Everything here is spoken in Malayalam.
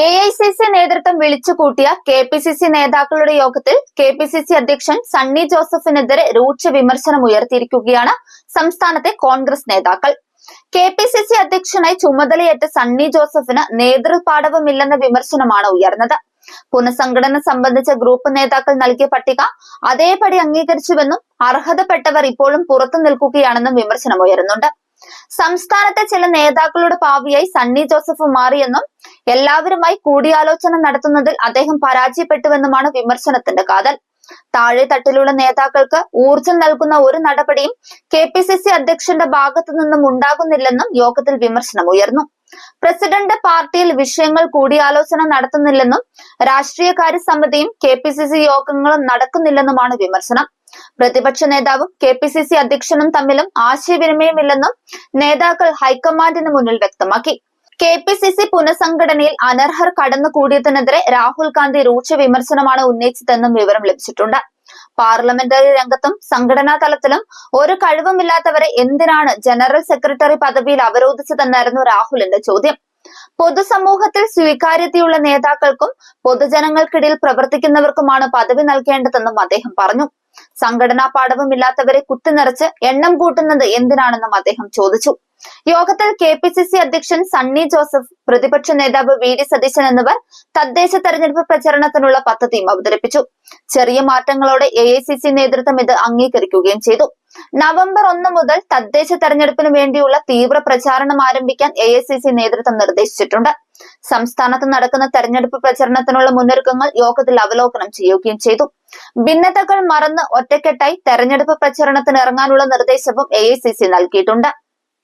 എ ഐ സി സി നേതൃത്വം വിളിച്ചുകൂട്ടിയ കെ പി സി സി നേതാക്കളുടെ യോഗത്തിൽ കെ പി സി സി അധ്യക്ഷൻ സണ്ണി ജോസഫിനെതിരെ രൂക്ഷ വിമർശനം ഉയർത്തിയിരിക്കുകയാണ് സംസ്ഥാനത്തെ കോൺഗ്രസ് നേതാക്കൾ. കെ പി സി സി അധ്യക്ഷനായി ചുമതലയേറ്റ സണ്ണി ജോസഫിന് നേതൃപാടവമില്ലെന്ന വിമർശനമാണ് ഉയർന്നത്. പുനഃസംഘടന സംബന്ധിച്ച ഗ്രൂപ്പ് നേതാക്കൾ നൽകിയ പട്ടിക അതേപടി അംഗീകരിച്ചുവെന്നും അർഹതപ്പെട്ടവർ ഇപ്പോഴും പുറത്തു നിൽക്കുകയാണെന്നും വിമർശനം ഉയരുന്നുണ്ട്. സംസ്ഥാനത്തെ ചില നേതാക്കളുടെ പാവിയായി സണ്ണി ജോസഫ് മാറിയെന്നും എല്ലാവരുമായി കൂടിയാലോചന നടത്തുന്നതിൽ അദ്ദേഹം പരാജയപ്പെട്ടുവെന്നുമാണ് വിമർശനത്തിന്റെ കാതൽ. താഴെ തട്ടിലുള്ള നേതാക്കൾക്ക് ഊർജം നൽകുന്ന ഒരു നടപടിയും കെ പി സി സി അധ്യക്ഷന്റെ ഭാഗത്തു നിന്നും ഉണ്ടാകുന്നില്ലെന്നും യോഗത്തിൽ വിമർശനം ഉയർന്നു. പ്രസിഡന്റ് പാർട്ടിയിൽ വിഷയങ്ങൾ കൂടിയാലോചന നടത്തുന്നില്ലെന്നും രാഷ്ട്രീയകാര്യ സമിതിയും കെ പി സി സി യോഗങ്ങളും നടക്കുന്നില്ലെന്നുമാണ് വിമർശനം. പ്രതിപക്ഷ നേതാവും കെ പി സി സി അധ്യക്ഷനും തമ്മിലും ആശയവിനിമയമില്ലെന്നും നേതാക്കൾ ഹൈക്കമാൻഡിന് മുന്നിൽ വ്യക്തമാക്കി. കെ പി സി സി പുനഃസംഘടനയിൽ അനർഹർ കടന്നുകൂടിയതിനെതിരെ രാഹുൽ ഗാന്ധി രൂക്ഷ വിമർശനമാണ് ഉന്നയിച്ചതെന്നും വിവരം ലഭിച്ചിട്ടുണ്ട്. പാർലമെന്ററി രംഗത്തും സംഘടനാ തലത്തിലും ഒരു കഴിവുമില്ലാത്തവരെ എന്തിനാണ് ജനറൽ സെക്രട്ടറി പദവിയിൽ അവരോധിച്ചതെന്നായിരുന്നു രാഹുലിന്റെ ചോദ്യം. പൊതുസമൂഹത്തിൽ സ്വീകാര്യതയുള്ള നേതാക്കൾക്കും പൊതുജനങ്ങൾക്കിടയിൽ പ്രവർത്തിക്കുന്നവർക്കുമാണ് പദവി നൽകേണ്ടതെന്നും അദ്ദേഹം പറഞ്ഞു. സംഘടനാ പാഠവുമില്ലാത്തവരെ കുത്തിനിറച്ച് എണ്ണം കൂട്ടുന്നത് എന്തിനാണെന്നും അദ്ദേഹം ചോദിച്ചു. യോഗത്തിൽ കെ പി സി സി അധ്യക്ഷൻ സണ്ണി ജോസഫ് പ്രതിപക്ഷ നേതാവ് വി ഡി സതീശൻ എന്നിവർ തദ്ദേശ തെരഞ്ഞെടുപ്പ് പ്രചരണത്തിനുള്ള പദ്ധതിയും അവതരിപ്പിച്ചു. ചെറിയ മാറ്റങ്ങളോടെ എ ഐ സി സി നേതൃത്വം ഇത് അംഗീകരിക്കുകയും ചെയ്തു. നവംബർ ഒന്ന് മുതൽ തദ്ദേശ തെരഞ്ഞെടുപ്പിന് വേണ്ടിയുള്ള തീവ്ര പ്രചാരണം ആരംഭിക്കാൻ എ ഐ സി സി നേതൃത്വം നിർദ്ദേശിച്ചിട്ടുണ്ട്. സംസ്ഥാനത്ത് നടക്കുന്ന തെരഞ്ഞെടുപ്പ് പ്രചരണത്തിനുള്ള മുന്നൊരുക്കങ്ങൾ യോഗത്തിൽ അവലോകനം ചെയ്യുകയും ചെയ്തു. ഭിന്നതകൾ മറന്ന് ഒറ്റക്കെട്ടായി തെരഞ്ഞെടുപ്പ് പ്രചരണത്തിന് ഇറങ്ങാനുള്ള നിർദ്ദേശവും എ ഐ സി സി നൽകിയിട്ടുണ്ട്.